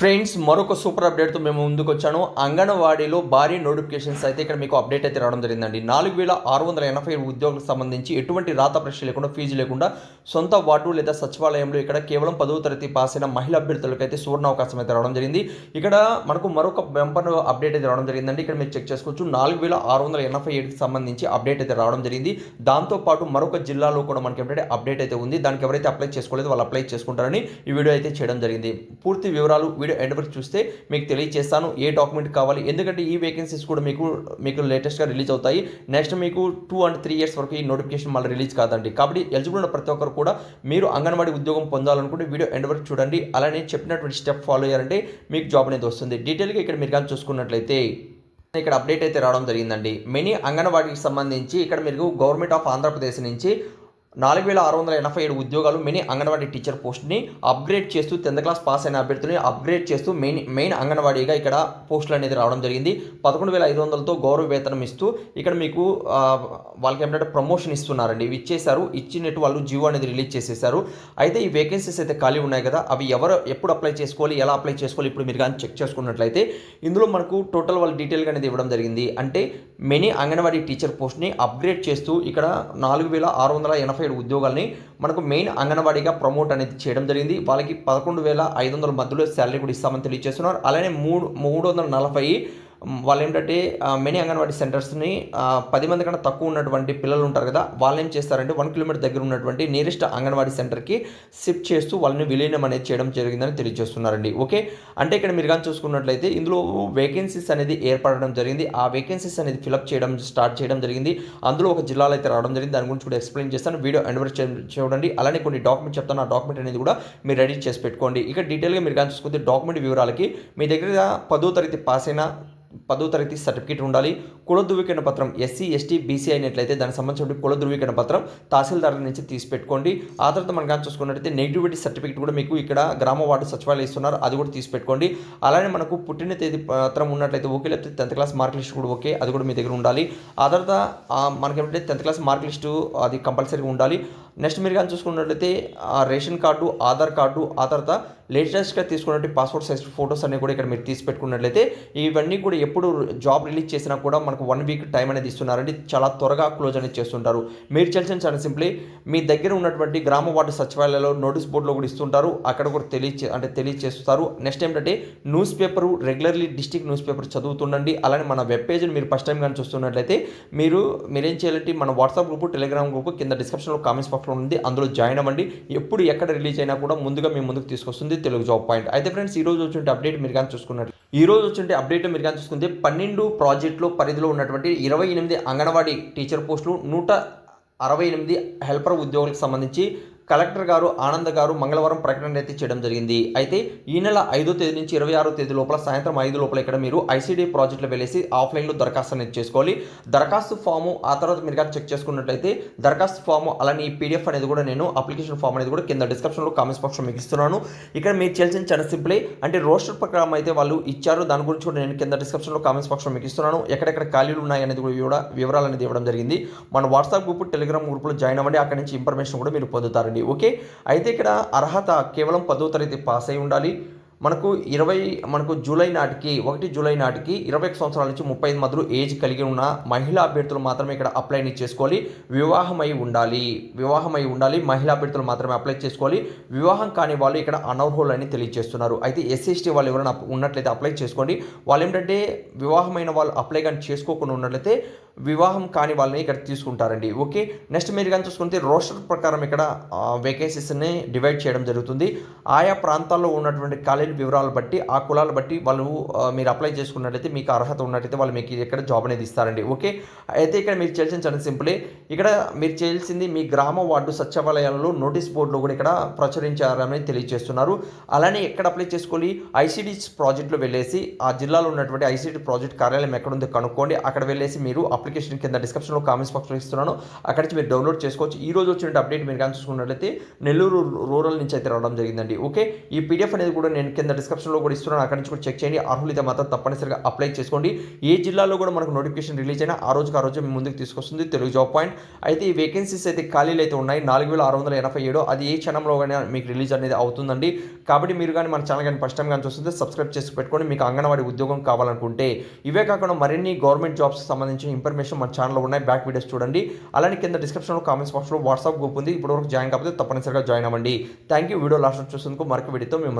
Friends మరొక super అప్డేట్తో మేము ముందుకు వచ్చాను అంగన్వాడీలో భారీ నోటిఫికేషన్స్ అయితే ఇక్కడ మీకు అప్డేట్ అయితే రావడం జరిగిందండి. నాలుగు వేల ఆరు వందల ఎనభై ఉద్యోగులకు సంబంధించి ఎటువంటి రాత పరీక్ష లేకుండా ఫీజు లేకుండా సొంత వార్డు లేదా సచివాలయంలో ఇక్కడ కేవలం పదవ తరగతి పాస్ అయిన మహిళా అభ్యర్థులకు అయితే సువర్ణ అవకాశం అయితే రావడం జరిగింది. ఇక్కడ మనకు మరొక బెంపర్ అప్డేట్ అయితే రావడం జరిగిందండి. ఇక్కడ మీరు చెక్ చేసుకోవచ్చు. నాలుగు వేల ఆరు వందల ఎనభై ఏడుకి సంబంధించి అప్డేట్ అయితే రావడం జరిగింది. దాంతోపాటు మరొక జిల్లాలో కూడా మనకి ఏంటంటే అప్డేట్ అయితే ఉంది. దానికి ఎవరైతే అప్లై చేసుకోలేదు వాళ్ళు అప్లై చేసుకుంటారని ఈ వీడియో అయితే చేయడం జరిగింది. పూర్తి వివరాలు వీడియో ఎండ్ వరకు చూస్తే మీకు తెలియజేస్తాను ఏ డాక్యుమెంట్ కావాలి. ఎందుకంటే ఈ వేకెన్సీస్ కూడా మీకు మీకు లేటెస్ట్గా రిలీజ్ అవుతాయి. నెక్స్ట్ మీకు టూ అండ్ త్రీ ఇయర్స్ వరకు ఈ నోటిఫికేషన్ మళ్ళీ రిలీజ్ కాదండి. కాబట్టి ఎలిజిబుల్ ఉన్న ప్రతి ఒక్కరు కూడా మీరు అంగన్వాడీ ఉద్యోగం పొందాలనుకుంటే వీడియో ఎండ్ వరకు చూడండి. అలానే చెప్పినటువంటి స్టెప్ ఫాలో అయ్యారంటే మీకు జాబ్ అనేది వస్తుంది. డీటెయిల్గా ఇక్కడ మీరు కానీ చూసుకున్నట్లయితే ఇక్కడ అప్డేట్ అయితే రావడం జరిగిందండి. మినీ అంగన్వాడీకి సంబంధించి ఇక్కడ మీరు గవర్నమెంట్ ఆఫ్ ఆంధ్రప్రదేశ్ నుంచి నాలుగు వేల ఆరు వందల ఎనభై ఏడు ఉద్యోగాలు మినీ అంగన్వాడీ టీచర్ పోస్ట్ని అప్గ్రేడ్ చేస్తూ టెన్త్ క్లాస్ పాస్ అయిన అభ్యర్థులని అప్గ్రేడ్ చేస్తూ మెయిన్ మెయిన్ అంగన్వాడీగా ఇక్కడ పోస్టులు అనేది రావడం జరిగింది. పదకొండు వేల ఐదు వందలతో గౌరవ వేతనం ఇస్తూ ఇక్కడ మీకు వాళ్ళకి ఏంటంటే ప్రమోషన్ ఇస్తున్నారండి. ఇవి ఇచ్చేశారు ఇచ్చినట్టు వాళ్ళు జియో అనేది రిలీజ్ చేసేసారు అయితే ఈ వేకెన్సీస్ అయితే ఖాళీ ఉన్నాయి కదా అవి ఎవరు ఎప్పుడు అప్లై చేసుకోవాలి ఎలా అప్లై చేసుకోవాలి ఇప్పుడు మీరు కానీ చెక్ చేసుకున్నట్లయితే ఇందులో మనకు టోటల్ వాళ్ళు డీటెయిల్గా అనేది ఇవ్వడం జరిగింది. అంటే మినీ అంగన్వాడీ టీచర్ పోస్ట్ని అప్గ్రేడ్ చేస్తూ ఇక్కడ నాలుగు వేల ఆరు వందల ఎనభై ఏడు ఉద్యోగాల్ని మనకు మెయిన్ అంగన్వాడీగా ప్రమోట్ అనేది చేయడం జరిగింది. వాళ్ళకి పదకొండు వేల ఐదు వందల మధ్యలో శాలరీ కూడా ఇస్తామని తెలియజేస్తున్నారు. అలానే మూడు మూడు వందల నలభై వాళ్ళు ఏంటంటే మెనీ అంగన్వాడీ సెంటర్స్ని పది మంది కన్నా తక్కువ ఉన్నటువంటి పిల్లలు ఉంటారు కదా వాళ్ళు ఏం చేస్తారంటే వన్ కిలోమీటర్ దగ్గర ఉన్నటువంటి నియరెస్ట్ అంగన్వాడీ సెంటర్కి షిఫ్ట్ చేస్తూ వాళ్ళని విలీనం అనేది చేయడం జరిగిందని తెలియజేస్తున్నారండి. ఓకే? అంటే ఇక్కడ మీరు కానీ చూసుకున్నట్లయితే ఇందులో వేకెన్సీస్ అనేది ఏర్పడడం జరిగింది. ఆ వేకెన్సీస్ అనేది ఫిలప్ చేయడం స్టార్ట్ చేయడం జరిగింది. అందులో ఒక జిల్లాలో అయితే రావడం జరిగింది. దాని గురించి కూడా ఎక్స్ప్లెయిన్ చేస్తాను. వీడియో ఎండ్ చూడండి. అలానే కొన్ని డాక్యుమెంట్ చెప్తాను. ఆ డాక్యుమెంట్ అనేది కూడా మీరు రెడీ చేసి పెట్టుకోండి. ఇక డీటెయిల్గా మీరు కానీ చూసుకుంటే డాక్యుమెంట్ వివరాలకి మీ దగ్గర పదో తరగతి పాస్ అయిన పదో తరగతి సర్టిఫికేట్ ఉండాలి. కుల ధృవీకరణ పత్రం ఎస్సీ ఎస్టీ బీసీ అయినట్లయితే దానికి సంబంధించిన కుల ధృవీకరణ పత్రం తహసీల్దార్ నుంచి తీసి పెట్టుకోండి. ఆ తర్వాత మనం కానీ చూసుకున్నట్లయితే నెగిటివిటీ సర్టిఫికేట్ కూడా మీకు ఇక్కడ గ్రామ వార్డు సచివాలయం ఇస్తున్నారు. అది కూడా తీసి పెట్టుకోండి. అలానే మనకు పుట్టిన తేదీ పత్రం ఉన్నట్లయితే ఓకే. లేకపోతే టెన్త్ క్లాస్ మార్క్ లిస్ట్ కూడా ఓకే. అది కూడా మీ దగ్గర ఉండాలి. ఆ తర్వాత మనకి ఏంటంటే టెన్త్ క్లాస్ మార్క్ లిస్టు అది కంపల్సరీగా ఉండాలి. నెక్స్ట్ మీరు కానీ చూసుకున్నట్లయితే ఆ రేషన్ కార్డు ఆధార్ కార్డు ఆ తర్వాత లేటెస్ట్గా తీసుకున్నట్టు పాస్పోర్ట్ సైజ్ ఫొటోస్ అన్ని కూడా ఇక్కడ మీరు తీసి పెట్టుకున్నట్లయితే ఇవన్నీ కూడా ఎప్పుడు జాబ్ రిలీజ్ చేసినా కూడా మనకు వన్ వీక్ టైం అనేది ఇస్తున్నారండి. చాలా త్వరగా క్లోజ్ అనేది చేస్తుంటారు. మీరు చేయాల్సిన చాలా సింప్లీ మీ దగ్గర ఉన్నటువంటి గ్రామ వార్డు సచివాలయాల్లో నోటీస్ బోర్డులో కూడా ఇస్తుంటారు. అక్కడ కూడా తెలియచే అంటే తెలియచేస్తారు. నెక్స్ట్ ఏంటంటే newspaper regularly district newspaper చదువుతుండండి. అలానే మన వెబ్ పేజ్ని మీరు ఫస్ట్ టైం కానీ చూస్తున్నట్లయితే మీరు మీరేం చేయాలంటే మన వాట్సాప్ గ్రూప్ టెలిగ్రామ్ గ్రూప్ కింద డిస్క్రిప్షన్లో కామెంట్స్ బాక్స్లో ఉంది. అందులో జాయిన్ అవ్వండి. ఎప్పుడు ఎక్కడ రిలీజ్ అయినా కూడా ముందుగా మీ ముందుకు తీసుకొస్తుంది తెలుగు జాబ్ పాయింట్ అయితే ఫ్రెండ్స్ ఈ రోజు వచ్చిన అప్డేట్ మీరు కానీ చూసుకున్నట్లు. ఈ రోజు వచ్చిన అప్డేట్ మీరు కానీ చూసుకుంటే పన్నెండు ప్రాజెక్టులో పరిధిలో ఉన్నటువంటి ఇరవై ఎనిమిది అంగన్వాడీ టీచర్ పోస్టులు నూట అరవై ఎనిమిది హెల్పర్ ఉద్యోగులకు సంబంధించి కలెక్టర్ గారు ఆనంద్ గారు మంగళవారం ప్రకటన అయితే చేయడం జరిగింది. అయితే ఈ నెల ఐదో తేదీ నుంచి ఇరవై ఆరో తేదీ లోపల సాయంత్రం ఐదు లోపల ఇక్కడ మీరు ఐసీడీ ప్రాజెక్టులో వెళ్ళేసి ఆఫ్లైన్లో దరఖాస్తు అనేది చేసుకోవాలి. దరఖాస్తు ఫాము ఆ తర్వాత మీరు కానీ చెక్ చేసుకున్నట్లయితే దరఖాస్తు ఫాము అలానే ఈ పీడిఎఫ్ అనేది కూడా నేను అప్లికేషన్ ఫామ్ అనేది కూడా కింద డిస్క్రిప్షన్లో కామెంట్స్ బాక్స్లో మీకు ఇస్తున్నాను. ఇక్కడ మీరు చేయాల్సిన చాలా సింపులే. అంటే రోస్టర్ ప్రకారం అయితే వాళ్ళు ఇచ్చారు. దాని గురించి కూడా నేను కింద డిస్క్రిప్షన్లో కామెంట్స్ బాక్స్లో మీకు ఇస్తున్నాను. ఎక్కడెక్కడ ఖాళీలు ఉన్నాయి అనేది కూడా వివరాలు అనేది ఇవ్వడం జరిగింది. మన వాట్సాప్ గ్రూప్ టెలిగ్రామ్ గ్రూప్లో జాయిన్ అవ్వండి. అక్కడ నుంచి ఇన్ఫర్మేషన్ కూడా మీరు పొందుతారండి. ఓకే? అయితే ఇక్కడ అర్హత కేవలం పదో తరగతి పాస్ అయి ఉండాలి. మనకు ఇరవై మనకు జూలై నాటికి ఒకటి జూలై నాటికి ఇరవై ఒక సంవత్సరాల నుంచి ముప్పై ఐదు మధ్యలో ఏజ్ కలిగి ఉన్న మహిళా అభ్యర్థులు మాత్రమే ఇక్కడ అప్లై చేసుకోవాలి. వివాహమై ఉండాలి. వివాహమై ఉండాలి. మహిళా అభ్యర్థులు మాత్రమే అప్లై చేసుకోవాలి. వివాహం కాని వాళ్ళు ఇక్కడ అనర్హులు అని తెలియజేస్తున్నారు. అయితే ఎస్ఎస్టీ వాళ్ళు ఎవరైనా ఉన్నట్లయితే అప్లై చేసుకోండి. వాళ్ళు ఏంటంటే వివాహమైన వాళ్ళు అప్లై కానీ చేసుకోకుండా ఉన్నట్లయితే వివాహం కాని వాళ్ళని ఇక్కడ తీసుకుంటారండి. ఓకే నెక్స్ట్ మీరు కానీ చూసుకుంటే రోస్టర్ ప్రకారం ఇక్కడ వేకెన్సీస్ని డివైడ్ చేయడం జరుగుతుంది. ఆయా ప్రాంతాల్లో ఉన్నటువంటి కాలేజీ వివరాలు బట్టి ఆ కులాలు బట్టి వాళ్ళు మీరు అప్లై చేసుకున్నట్లయితే మీకు అర్హత ఉన్నట్లయితే వాళ్ళు మీకు ఇక్కడ జాబ్ అనేది ఇస్తారండి. ఓకే అయితే ఇక్కడ మీరు చేయాల్సిన చాలా సింపులే ఇక్కడ మీరు చేయాల్సింది మీ గ్రామ వార్డు సచివాలయాల్లో నోటీస్ బోర్డులో కూడా ఇక్కడ ప్రచురించారని తెలియజేస్తున్నారు. అలానే ఎక్కడ అప్లై చేసుకోవాలి? ఐసీడీ ప్రాజెక్టులో వెళ్ళేసి ఆ జిల్లాలో ఉన్నటువంటి ఐసీడీ ప్రాజెక్ట్ కార్యాలయం ఎక్కడ ఉందో కనుక్కోండి. అక్కడ వెళ్ళేసి మీరు అప్లై అప్లికేషన్ కింద డిస్క్రిప్షన్లో కామెంట్స్ బాక్స్లో ఇస్తున్నాను. అక్కడి నుంచి మీరు డౌన్లోడ్ చేసుకోవచ్చు. ఈ రోజు వచ్చిన అప్డేట్ మీరు కానీ చూసుకున్నట్లయితే నెల్లూరు రూరల్ నుంచి అయితే రావడం జరిగిందండి. ఓకే ఈ పీడిఎఫ్ అనేది కూడా నేను కింద డిస్క్రిప్షన్లో కూడా ఇస్తున్నాను. అక్కడి నుంచి కూడా చెక్ చేయండి. అర్హులైతే మాత్రం తప్పనిసరిగా అప్లై చేసుకోండి. ఏ జిల్లాలో కూడా మనకు నోటిఫికేషన్ రిలీజ్ అయినా ఆ రోజుకి ఆ రోజు ముందుకు తీసుకొస్తుంది తెలుగు జాబ్ పాయింట్ అయితే ఈ వేకెన్సీస్ అయితే ఖాళీలు అయితే ఉన్నాయి. నాలుగు వేల ఆరు వందల ఎనభై ఏడు. అది ఏ క్షణంలో కానీ మీకు రిలీజ్ అనేది అవుతుందండి. కాబట్టి మీరు కానీ మన ఛానల్ కానీ ఫస్ట్ టైం కానీ చూస్తుంటే సబ్స్క్రైబ్ చేసి పెట్టుకోండి. మీకు అంగన్వాడీ ఉద్యోగం కావాలనుకుంటే. ఇవే కాకుండా మరిన్ని గవర్నమెంట్ జాబ్స్ సంబంధించిన ఇన్ఫర్మేషన్ మన ఛానల్లో ఉన్నాయి. బ్యాక్ వీడియోస్ చూడండి. అలానే కింద డిస్క్రిప్షన్లో కామెంట్స్ బాక్స్లో వాట్సాప్ గ్రూప్ ఉంది. ఇప్పటివరకు జాయిన్ కాకపోతే తప్పనిసరిగా జాయిన్ అవ్వండి. థ్యాంక్ యూ వీడియో లాస్ట్ చూసేందుకు మరొక వీడియోతో మేము